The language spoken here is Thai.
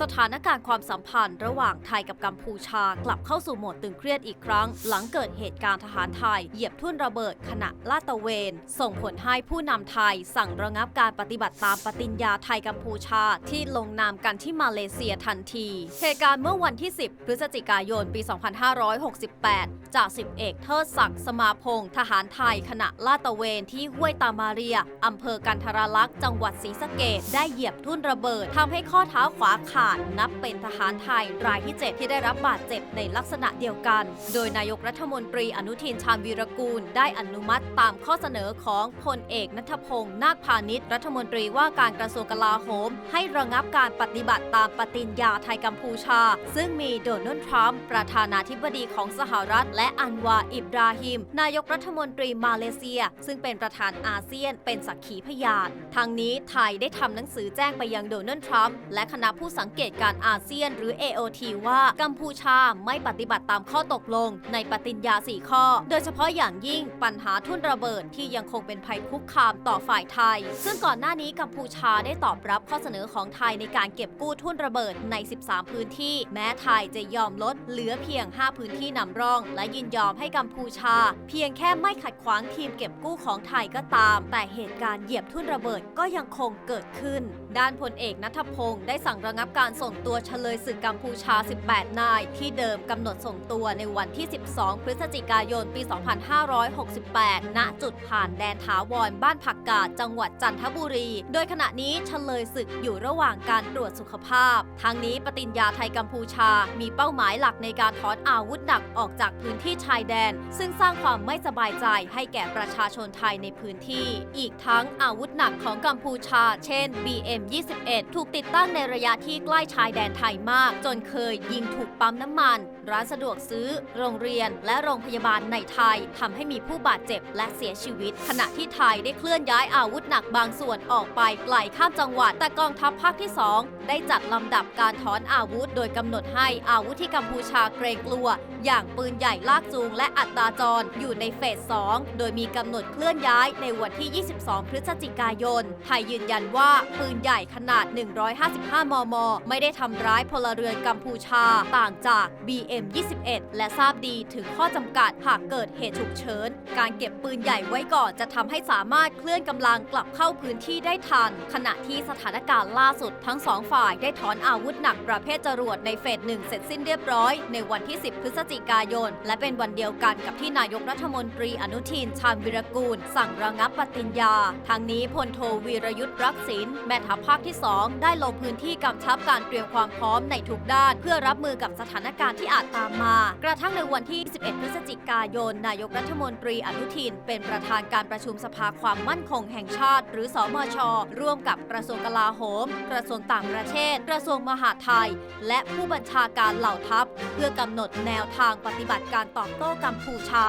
สถานการณ์ความสัมพันธ์ระหว่างไทยกับกัมพูชากลับเข้าสู่โหมดตึงเครียดอีกครั้ง หลังเกิดเหตุการณ์ทหารไทย เหยียบทุ่นระเบิดขณะลาดตระเวน ส่งผลให้ผู้นำไทย สั่งระงับการปฏิบัติตามปฏิญญาไทยกัมพูชาที่ลงนามกันที่มาเลเซียทันที เหตุการณ์เมื่อวันที่ 10 พฤศจิกายนปี 2568จากสิบเอกเทิดศักดิ์สมาพงศ์ทหารไทยขณะลาดตระเวนที่ห้วยตามาเรียอำเภอกันทราลักษณ์จังหวัดศรีสะเกษได้เหยียบทุ่นระเบิดทำให้ข้อเท้าขวาขาดนับเป็นทหารไทยรายที่ 7 ที่ได้รับบาดเจ็บในลักษณะเดียวกัน โดยนายกรัฐมนตรีอนุทินชาญวีรกูล ได้อนุมัติตามข้อเสนอของพลเอกนัทพงศ์นาคพาณิชย์รัฐมนตรีว่าการกระทรวงกลาโหม ให้ระงับการปฏิบัติตามปฏิญญาไทยกัมพูชา ซึ่งมีโดนัลด์ทรัมป์ประธานาธิบดีของสหรัฐ และอันวาอิบราฮิม นายกรัฐมนตรีมาเลเซีย ซึ่งเป็นประธานอาเซียน เป็นสักขีพยานทางนี้ไทยได้ทำหนังสือแจ้งไปยังโดนัลด์ทรัมป์และคณะผู้สังเกตการอาเซียนหรือ AOT ว่ากัมพูชาไม่ปฏิบัติตามข้อตกลง ในปฏิญญา 4 ข้อ โดยเฉพาะอย่างยิ่งปัญหาทุ่นระเบิดที่ยังคงเป็นภัยคุกคามต่อฝ่ายไทย ซึ่งก่อนหน้านี้กัมพูชาได้ตอบรับข้อเสนอของไทยในการเก็บกู้ทุ่นระเบิดใน 13 พื้นที่ แม้ไทยจะยอมลดเหลือเพียง 5 พื้นที่นำร่อง และยินยอมให้กัมพูชา เพียงแค่ไม่ขัดขวางทีมเก็บกู้ของไทยก็ตาม แต่เหตุการณ์เหยียบทุ่นระเบิดก็ยังคงเกิดขึ้น ด้านพลเอกนัทพงศ์ได้สั่งระงับการการส่งตัวเฉลยศึกกัมพูชา 18 นาย ที่เดิมกำหนดส่งตัวในวันที่ 12 พฤศจิกายน ปี 2568 ณ จุดผ่านแดนถาวรบ้านผักกาดจังหวัดจันทบุรี โดยขณะนี้เฉลยศึกอยู่ระหว่างการตรวจสุขภาพทางนี้ปฏิญญาไทยกัมพูชา มีเป้าหมายหลักในการถอนอาวุธหนักออกจากพื้นที่ชายแดน ซึ่งสร้างความไม่สบายใจให้แก่ประชาชนไทยในพื้นที่ อีกทั้งอาวุธหนักของกัมพูชา เช่น BM 21 ถูกติดตั้งในระยะที่ล้ชายแดนไทยมาก จนเคยยิงถูกปั๊มน้ำมัน ร้านสะดวกซื้อ โรงเรียน และโรงพยาบาลในไทยทำให้มีผู้บาดเจ็บและเสียชีวิต ขณะที่ไทยได้เคลื่อนย้ายอาวุธหนักบางส่วนออกไปไกลข้ามจังหวัด แต่กองทัพภาคที่ 2 ได้จัดลำดับการถอนอาวุธ โดยกำหนดให้อาวุธที่กัมพูชาเกรงกลัว อย่างปืนใหญ่ลากจูงและอัตราจรอยู่ในเฟส 2 โดยมีกำหนดเคลื่อนย้ายในวันที่ 22 พฤศจิกายน ไทยยืนยันว่าปืนใหญ่ขนาด 155 มมไม่ได้ทำร้ายพลเรือนกัมพูชาต่างจาก BM 21 และทราบดีถึงข้อจำกัดหากเกิดเหตุฉุกเฉิน การเก็บปืนใหญ่ไว้ก่อนจะทำให้สามารถเคลื่อนกำลังกลับเข้าพื้นที่ได้ทัน ขณะที่สถานการณ์ล่าสุดทั้งสองฝ่ายได้ถอนอาวุธหนักประเภทจรวดในเฟสหนึ่งเสร็จสิ้นเรียบร้อย ในวันที่ 10 พฤศจิกายน และเป็นวันเดียวกันกับที่นายกรัฐมนตรีอนุทิน ชาญวิรกูล สั่งระงับปฏิญญาทางนี้พลโทวีรยุทธ์รักษินแม่ทัพภาคที่ 2 ได้ลงพื้นที่กำชับการเตรียมความพร้อมในทุกด้าน เพื่อรับมือกับสถานการณ์ที่อาจตามมา กระทั่งในวันที่ 11 พฤศจิกายน นายกรัฐมนตรีอนุทิน เป็นประธานการประชุมสภาความมั่นคงแห่งชาติ หรือสอมช ร่วมกับกระทรวงกลาโหม กระทรวงต่างประเทศ กระทรวงมหาดไทย และผู้บัญชาการเหล่าทัพ เพื่อกำหนดแนวทางปฏิบัติการตอบโต้กัมพูชา